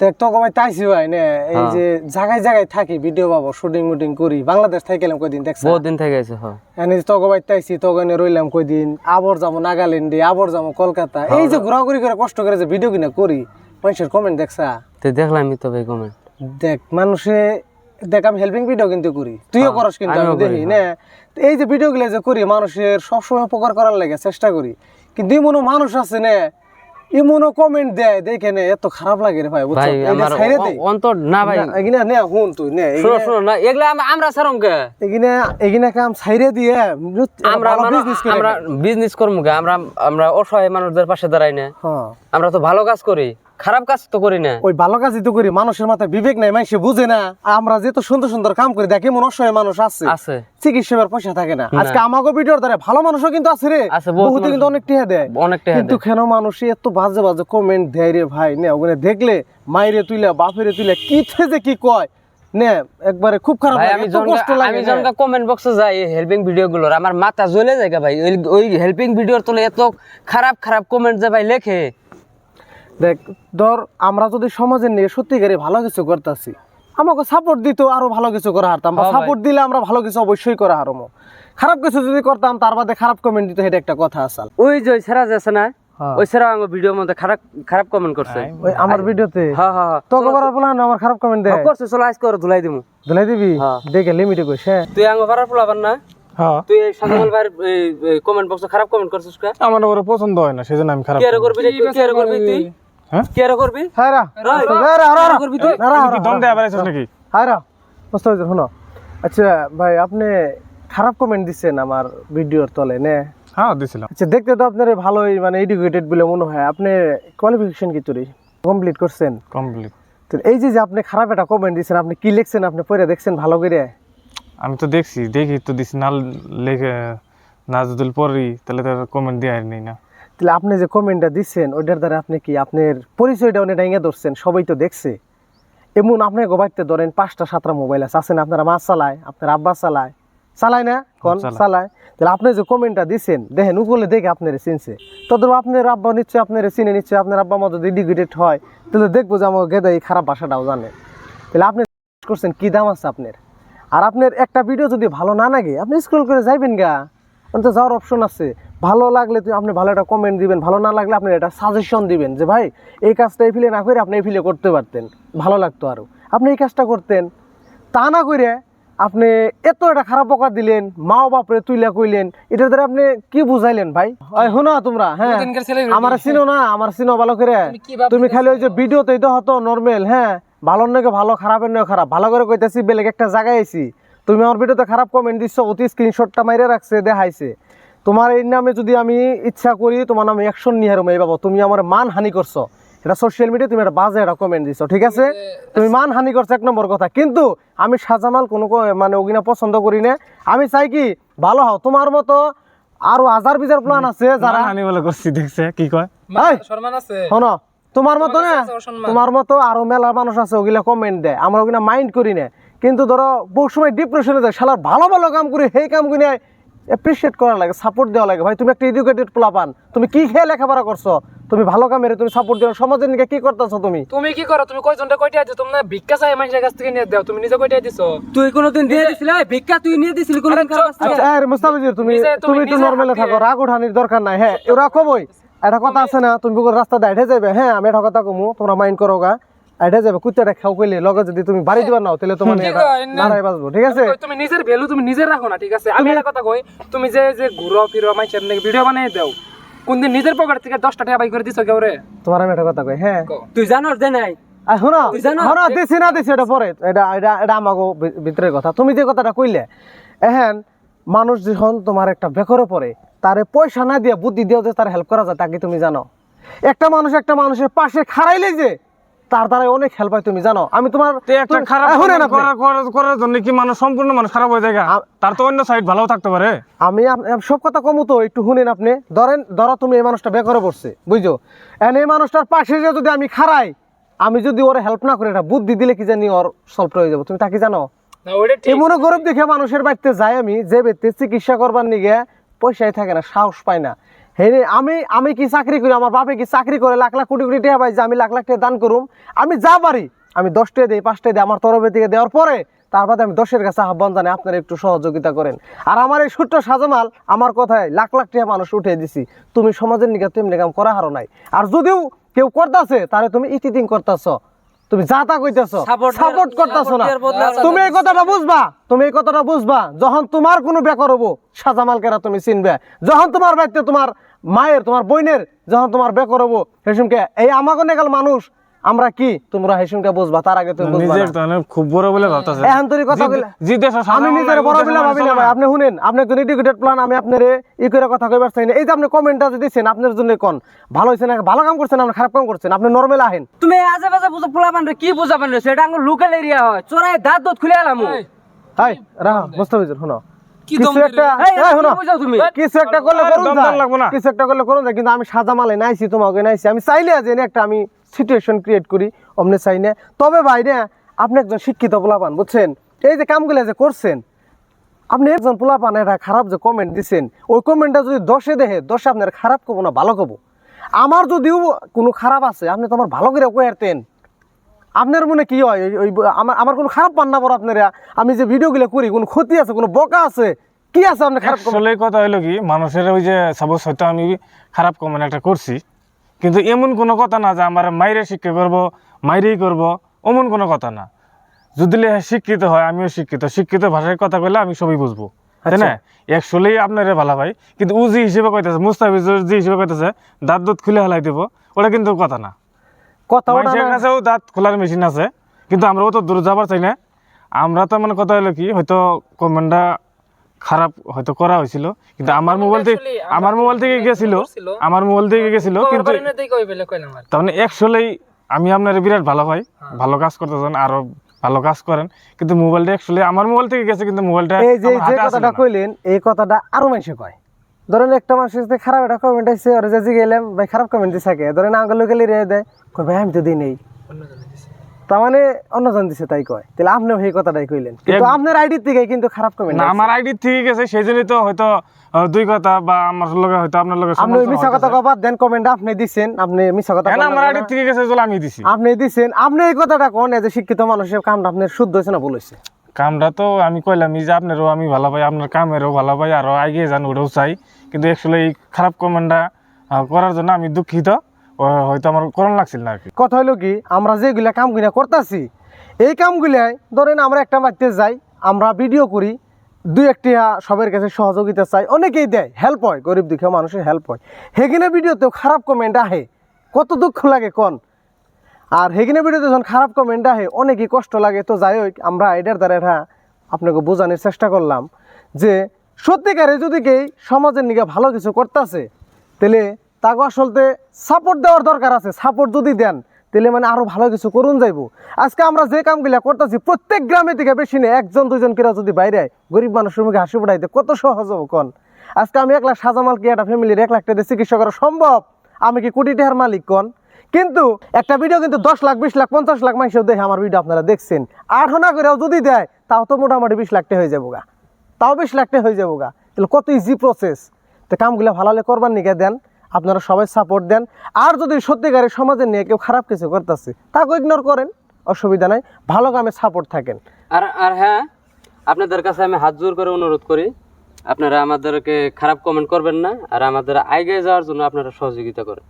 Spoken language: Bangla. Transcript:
তো কমাই তাইছি ভাই নে এই হ্যাঁ। যে জায়গায় জায়গায় থাকি ভিডিও পাবো শুটিং মুটিং করি বাংলাদেশ থেকে গেলাম কয়দিন দেখছ? বহুত দিন থেকে হ্যাঁ। এনে তো কমাই তাইছি তো রইলাম কয়দিন আবার যাব নাগাল্যান্ডে আবার যাব কলকাতা। এই যে ঘোরাঘুরি করে কষ্ট করে যে ভিডিও কিনা করি মানুষের কমেন্ট দেখছা? তো দেখলামই তো ভাই কমেন্ট দেখ মানুষে দেখ আমি হেল্পিং ভিডিও কিন্তু করি। তুইও করস কিন্তু আমি দেখি না। এই যে ভিডিও গুলো যে করি মানুষের সবসময় উপকার করার লাগে চেষ্টা করি। কিন্তু এমনও মানুষ আছে না এমনও কমেন্ট দেয় দেখে নে এত খারাপ লাগে রে ভাই বুঝছ? আমার ছাইরে দে অন্তর না ভাই। এগিনা নে হুন তুই নে শুনো শুনো না এগুলা আমরা আমরা সারম কে? এগিনা এগিনা কাম ছাইরে দিয়ে আমরা বিজনেস করি আমরা বিজনেস করমু আমরা আমরা অসহায় মানুষদের পাশে দাঁড়াই না। হ্যাঁ। আমরা তো ভালো কাজ করি। খারাপ কাজ তো করি না। ওই ভালো কাজই তো করি মানুষের মাথায় বিবেক নাই মানুষে বুঝে না। আমরা যেহেতু সুন্দর সুন্দর কাম করি দেখে মনে অসহায় মানুষ আছে। আছে। চিকিৎসার পয়সা থাকে না। আজকে আমাকে ভিডিওর দ্বারা ভালো মানুষও কিন্তু আছে রে। বহুত কিন্তু অনেক টিহা দেয়। অনেক টাকা কিন্তু কেন মানুষ এত বাজে বাজে কমেন্ট দেয় রে ভাই? নে ওখানে দেখলে মাইরে তুইলা বাপেরে তুইলা কি থেকে কি কয়? নে একবারে খুব খারাপ লাগে আমি কষ্ট লাগে আমি। যখন কমেন্ট বক্সে যাই হেল্পিং ভিডিও গুলোর আমার মাথা জ্বলে যায় ভাই। ওই- ওই হেল্পিং ভিডিওর তোলে এত খারাপ খারাপ কমেন্ট যে ভাই লেখে। দেখ ধর আমরা যদি সমাজের নিয়ে সত্যিকারে ভালো কিছু করতেছি আমাকে সাপোর্ট দিত আরও ভালো কিছু করা হারতাম বা হ্যাঁ। সাপোর্ট দিলে আমরা ভালো কিছু অবশ্যই করা হারমো। খারাপ কিছু যদি করতাম তার বাদে খারাপ কমেন্ট দিত এটা একটা কথা আসাল ওই যে ওই সেরা যাচ্ছে না হ্যাঁ। ওই সেরা আমার ভিডিওর মধ্যে খারাপ খারাপ কমেন্ট করছে। ওই আমার ভিডিওতে হ্যাঁ হ্যাঁ হ্যাঁ। তোকে বলার বলান আমার খারাপ কমেন্ট দেয় হ্যাঁ, করছে চলো আজকে ওরা ধুলাই দিমু। ধুলাই দিবি? হ্যাঁ। দেখে লিমিটে হ্যাঁ তুই আঙ্গ ভাড়ার পোলাবার না? হ্যাঁ। তুই সাজামাল ভাইয়ের কমেন্ট বক্সে খারাপ কমেন্ট করছিস কা? আমার ওরা পছন্দ হয় না সেজন্য আমি খারাপ করবি করবি তুই? হ্যাঁ? কি আর করবি? হ্যাঁ রা। হ্যাঁ রা, রা, রা। করবি তুই? রা, রা, দম রা। দেয়া নাকি? হ্যাঁ রা। বুঝতে শোনো। আচ্ছা ভাই আপনি খারাপ কমেন্ট দিচ্ছেন আমার ভিডিওর তলে নে? হ্যাঁ দিছিলাম। আচ্ছা দেখতে তো আপনার ভালোই মানে এডুকেটেড বলে মনে হয়। আপনি কোয়ালিফিকেশন কি কমপ্লিট করছেন? কমপ্লিট তো এই যে আপনি খারাপ একটা কমেন্ট দিচ্ছেন আপনি কি লিখছেন আপনি পড়ে দেখছেন ভালো করে? আমি তো দেখছি দেখি তো দিছি না লেখে না যদি পড়ি তাহলে তো কমেন্ট দিয়ে নেই না। তাহলে আপনি যে কমেন্টটা দিচ্ছেন ওইটার দ্বারা আপনি কি আপনার পরিচয়টা অনেক ডাইঙে ধরছেন? সবাই তো দেখছে। এমন আপনি গোবাইতে ধরেন পাঁচটা সাতটা মোবাইল আছে। আছেন আপনারা মা চালায় আপনার আব্বা চালায়। চালায় না কোন? চালায়। তাহলে আপনি যে কমেন্টটা দিচ্ছেন দেখেন উপলে দেখে আপনার চিনছে। তদ্রুপ আপনার আব্বা নিশ্চয় আপনার চিনে নিশ্চয় আপনার আব্বা মতো যদি এডুকেটেড হয় তাহলে দেখব যে আমার গেদা এই খারাপ ভাষাটাও জানে। তাহলে আপনি করছেন কি দাম আছে আপনার? আর আপনার একটা ভিডিও যদি ভালো না লাগে আপনি স্ক্রল করে যাইবেন গা। তো যাওয়ার অপশন আছে। ভালো লাগলে তুই আপনি ভালো একটা কমেন্ট দিবেন ভালো না লাগলে আপনি একটা সাজেশন দিবেন যে ভাই এই কাজটা এই ফিলে না করে আপনি এই ফিলে করতে পারতেন। ভালো লাগতো আরও। আপনি এই কাজটা করতেন তা না করে আপনি এত একটা খারাপ প্রকার দিলেন মা বাপরে তুইলা কইলেন এটার দ্বারা আপনি কি বুঝাইলেন ভাই? শোনো তোমরা হ্যাঁ আমার চিনো না আমার চিনো ভালো করে। তুমি খালি ওই যে ভিডিওতেই তো হতো নর্মাল হ্যাঁ ভালোর নাকি ভালো খারাপের নয় খারাপ। ভালো করে কইতাছি বেলেগ একটা জায়গায় আইছি। তুমি আমার ভিডিওতে খারাপ কমেন্ট দিচ্ছ অতি স্ক্রিনশটটা মাইরে রাখছে দেখাইছে। তোমার এই নামে যদি আমি ইচ্ছা করি তোমার নামে অ্যাকশন নিয়ে হারো এই বাবা তুমি আমার মান হানি করছ। এটা সোশ্যাল মিডিয়া তুমি একটা বাজে একটা কমেন্ট দিছো ঠিক আছে? তুমি মান হানি করছ এক নম্বর কথা। কিন্তু আমি সাজামাল কোনো মানে ওগিনা পছন্দ করি না। আমি চাই কি ভালো হও। তোমার মতো আরও হাজার বিজার প্ল্যান আছে যারা হানি বলে করছি দেখছে কি কয়? এই, শোনো তোমার মতো না তোমার মতো আরও মেলা মানুষ আছে ওগুলা কমেন্ট দেয়। আমরা ওগুলা মাইন্ড করি না। কিন্তু ধরো বহু সময় ডিপ্রেশনে যায় শালার ভালো ভালো কাম করি সেই কামগুলো অ্যাপ্রিসিয়েট করা লাগে সাপোর্ট দেওয়া লাগে। ভাই তুমি একটা এডুকেটেড পোলাপান তুমি কি খেয়ে লেখাপড়া করছ? তুমি ভালো কামের তুমি সাপোর্ট দিও সমাজের নিকে কি করতেছো তুমি? তুমি কি করো? তুমি কয়জনটা কয়টা দিছো তোমরা ভিক্ষা চাই মানুষের কাছ থেকে নিয়ে দাও। তুমি নিজে কয়টা দিছো? তুই কোনোদিন দিয়ে দিছিলি? এই ভিক্ষা তুই নিয়ে দিছিলি কোনোদিন কারও কাছ থেকে? আচ্ছা আরে মুস্তাফিজুর তুমি তুমি তুমি একটু নিজে নরমালে থাকো রাগ উঠানির দরকার নাই। হ্যাঁ ওরা কবই একটা কথা আছে না? তুমি বুকুর রাস্তা দিয়ে হেঁটে যাবে হ্যাঁ আমি একটা কথা কমু তোমরা মাইন্ড করো গা। হেঁটে যাবে কুত্তাটা খাও কইলে লগে যদি তুমি বাড়ি দিবার নাও তাহলে তোমার বাঁচবো ঠিক আছে? তুমি নিজের ভ্যালু তুমি নিজে রাখো না ঠিক আছে? আমি একটা কথা কই তুমি যে যে ঘুরো ফিরো মানুষের নাকি ভিডিও বানাই দাও কোনদিন নিজের পকেট থেকে দশটা টাকা বাই করে দিছো কেউ রে? তোমার আমি একটা কথা কই হ্যাঁ। তুই জানোস যে নাই? আর শোনো শোনো দিছি না দিছি এটা পরে এটা এটা এটা আমাকে ভিতরের কথা। তুমি যে কথাটা কইলে এহেন মানুষ যখন তোমার একটা বেকরে পড়ে তারে পয়সা না দিয়ে বুদ্ধি দিয়েও যে তার হেল্প করা যায় তাকে তুমি জানো? একটা মানুষ একটা মানুষের পাশে খাড়াইলে যে তার দ্বারা অনেক হেল্প হয় তুমি জানো? আমি তোমার একটা খারাপ। করার জন্য কি মানুষ সম্পূর্ণ মানুষ খারাপ হয়ে যায় তার তো অন্য সাইড ভালো থাকতে পারে। আমি সব কথা কমু তো একটু শুনেন আপনি। ধরেন ধরো তুমি এই মানুষটা বেকরে পড়ছে বুঝছ? এন এই মানুষটার পাশে যে যদি আমি খাড়াই আমি যদি ওর হেল্প না করে এটা বুদ্ধি দিলে কি জানি ওর সলভ হয়ে যাব। তুমি তাকে জানো? না এমনও গরিব দেখে মানুষের বাড়িতে যাই আমি যে ব্যক্তি চিকিৎসা করবার নিগে পয়সাই থাকে না সাহস পায় না। হে রে, আমি আমি কি চাকরি করি? আমার বাপে কি চাকরি করে? লাখ লাখ কোটি কোটি টাকা পাই যে আমি লাখ লাখ টাকা দান করুম। আমি যা পারি আমি দশটা দিই পাঁচটা দিই আমার তরফে থেকে দেওয়ার পরে তারপরে আমি দশের কাছে আহ্বান জানাই আপনারা একটু সহযোগিতা করেন। আর আমার এই ছোট্ট সাজামাল আমার কথায় লাখ লাখ টাকা মানুষ উঠে দিছি। তুমি সমাজের নিকে তেমনি কাম করা হারো নাই। আর যদিও কেউ করতেছে তাহলে তুমি ইতিদিন করতেছ। তুমি যা তা কইতেছো সাপোর্ট করতেছো না। তুমি এই কথাটা বুঝবা তুমি এই কথাটা বুঝবা যখন তোমার কোনো বেকার হব সাজামালকেরা তুমি চিনবে। যখন তোমার বাড়িতে তোমার মায়ের তোমার বোনের যখন তোমার বেকার হব এই আমাকে নেগাল মানুষ আমরা কি? তোমরা হেসুমকে বুঝবা তার আগে তুমি বুঝবা নিজের না। খুব বড় বলে ভাবতেছে। এখন তোর কথা বলে জি দেশ আমি নিজের বড় বিলা ভাবি না ভাই আপনি শুনেন আপনি একজন এডুকেটেড প্ল্যান আমি আপনার ই করে কথা কইবার চাই না। এই যে আপনি কমেন্টটা যে দিচ্ছেন আপনার জন্য কোন? ভালো হয়েছে না? ভালো কাম করছেন আপনি খারাপ কাম করছেন আপনি নর্মাল আহেন। তুমি আজে বাজে বুঝো পোলাপান রে কি বুঝাবেন রে? সেটা আমার লোকাল এরিয়া হয়। চোরাই দাঁত দত খুলে এলাম হাই রাহ মুস্তাফিজুর শুনো। কিছু একটা? কিছু করলে করুন দম যায়। দম লাগবো না। কিছু একটা করলে করুন কিন্তু আমি সাজা মালে নাইছি তোমাকে নাইছি। আমি চাইলে যে একটা আমি সিচুয়েশন ক্রিয়েট করি, অমনে চাই না। তবে ভাই আপনি একজন শিক্ষিত পোলাপান, বুঝছেন? এই যে কামগুলো যে করছেন, আপনি একজন পোলাপান এটা খারাপ যে কমেন্ট দিছেন, ওই কমেন্টটা যদি দশে দেহে দশে আপনার খারাপ কবো না, ভালো কবো? আমার যদিও কোনো খারাপ আছে, আপনি তো আমার ভালো করে কয়েরতেন আপনার মনে কি হয়? ওই- আমার আমার কোনো খারাপ পান না বড় আপনারা আমি যে ভিডিওগুলো করি, কোনো ক্ষতি আছে, কোনো বকা আছে, কি আছে আপনি খারাপ? কথা হলো কি, মানুষের ওই যে সাপোজ হয়তো আমি খারাপ কমেন্ট একটা করছি কিন্তু এমন কোনো কথা না যে আমার মাইরে শিক্ষা করব মাইরেই করব এমন কোনো কথা না। যদি শিক্ষিত হয় আমিও শিক্ষিত। শিক্ষিত ভাষায় কথা কইলে আমি সবই বুঝব। তাই না? একচুয়ালি আপনার ভালো ভাই। কিন্তু ও যে হিসেবে কইতেছে মুস্তাফিজুর যে হিসেবে কইতেছে দাঁত দুধ খুলে হেলাই দেবো। ওটা কিন্তু কথা না। কথা কাছেও দাঁত খোলার মেশিন আছে। কিন্তু আমরা অত দূর যাবার চাই না। আমরা তো মানে কথা হলো কি হয়তো কমেন্টটা খারাপ হয়তো করা হয়েছিল কিন্তু আমার মোবাইল থেকে আমার মোবাইল থেকে গেছিল। আমার মোবাইল থেকে গেছিল কিন্তু আর তার মানে আমি আপনার বিরাট ভালো ভাই ভালো কাজ করতেছেন আরও ভালো কাজ করেন কিন্তু মোবাইলটা একচুয়ালি আমার মোবাইল থেকে গেছে কিন্তু মোবাইলটা এই যে যে কথাটা কইলেন এই কথাটা আরও মানুষে কয়। ধরেন একটা মানুষের সাথে খারাপ একটা কমেন্ট আছে ওর যে গেলাম ভাই খারাপ কমেন্ট দিছে থাকে ধরেন আঙ্গুল লোকালি রে দেয় কই ভাই আমি তো দিই নেই। তার মানে অন্যজন দিছে তাই কয়। তাহলে আপনিও সেই কথাটাই কইলেন। কিন্তু আপনার আইডি থেকে কিন্তু খারাপ কমেন্ট না আমার আইডি থেকে গেছে সেই জন্যই তো হয়তো দুই কথা বা আমার লগে হয়তো আপনার লগে আপনি মিছা কথা কবার দেন কমেন্ট আপনি দিছেন আপনি মিছা কথা বললেন আমার না। আইডি থেকে গেছে চলে আমি দিছি। আপনি দিছেন আপনি এই কথাটা কোন যে শিক্ষিত মানুষের কামটা আপনার শুদ্ধ হয়েছে না হয়েছে? কামটা তো আমি কইলাম যে আপনারও আমি ভালো পাই আপনার কামেরও ভালো পাই আরও এগিয়ে যান ওটাও চাই। কিন্তু অ্যাকচুয়ালি এই খারাপ কমেন্টটা করার জন্য আমি দুঃখিত। হয়তো আমার করণ লাগছিল না আর কি। কথা হলো কি, আমরা যেগুলা কামগুলা করতেছি, এই কামগুলাই ধরেন আমরা একটা বাড়িতে যাই, আমরা ভিডিও করি, দুই একটি সবার কাছে সহযোগিতা চাই, অনেকেই দেয় হেল্প হয়, গরিব দুঃখী মানুষের হেল্প হয়। হেগিনে ভিডিওতেও খারাপ কমেন্ট আহে, কত দুঃখ লাগে কোন? আর হেগিনে ভিডিওতে যখন খারাপ কমেন্ট আহে, অনেকই কষ্ট লাগে। তো যাই হোক, আমরা এটার দ্বারা এটা আপনাকে বোঝানোর চেষ্টা করলাম যে, সত্যিকারে যদি কেই সমাজের নিকে ভালো কিছু করতেছে, তাহলে তাকে আসলতে সাপোর্ট দেওয়ার দরকার আছে সাপোর্ট যদি দেন, তাহলে মানে আরও ভালো কিছু করুন যাইবো। আজকে আমরা যে কামগুলা করতেছি, প্রত্যেক গ্রামে থেকে বেশি নেই একজন দুজন কেরা যদি বাইরে গরিব মানুষের মুখে হাসি ফুটাইতে, কত সহজ হব কোন? আজকে আমি এক লাখ সাজামাল কি একটা ফ্যামিলির এক লাখ টাকা চিকিৎসা করা সম্ভব? আমি কি কোটি টাকার মালিক কোন? কিন্তু একটা ভিডিও কিন্তু দশ লাখ, বিশ লাখ, পঞ্চাশ লাখ মানুষের দেখে আমার ভিডিও আপনারা দেখছেন। আঠো না করেও যদি দেয়, তাও তো মোটামুটি বিশ লাখটা হয়ে যাব গা। তাও বিশ লাখ টাকা হয়ে যাব গা। তাহলে কত ইজি প্রসেস তো কামগুলো ভালোলে করবার নিকে দেন। আপনারা সবাই সাপোর্ট দেন। আর যদি সত্যিকারের সমাজের নিয়ে কেউ খারাপ কিছু করতেছে, তাকে ইগনোর করেন, অসুবিধা নাই, ভালো কামে সাপোর্ট থাকেন। আর আর হ্যাঁ আপনাদের কাছে আমি হাত জোর করে অনুরোধ করি, আপনারা আমাদেরকে খারাপ কমেন্ট করবেন না, আর আমাদের আগে যাওয়ার জন্য আপনারা সহযোগিতা করেন।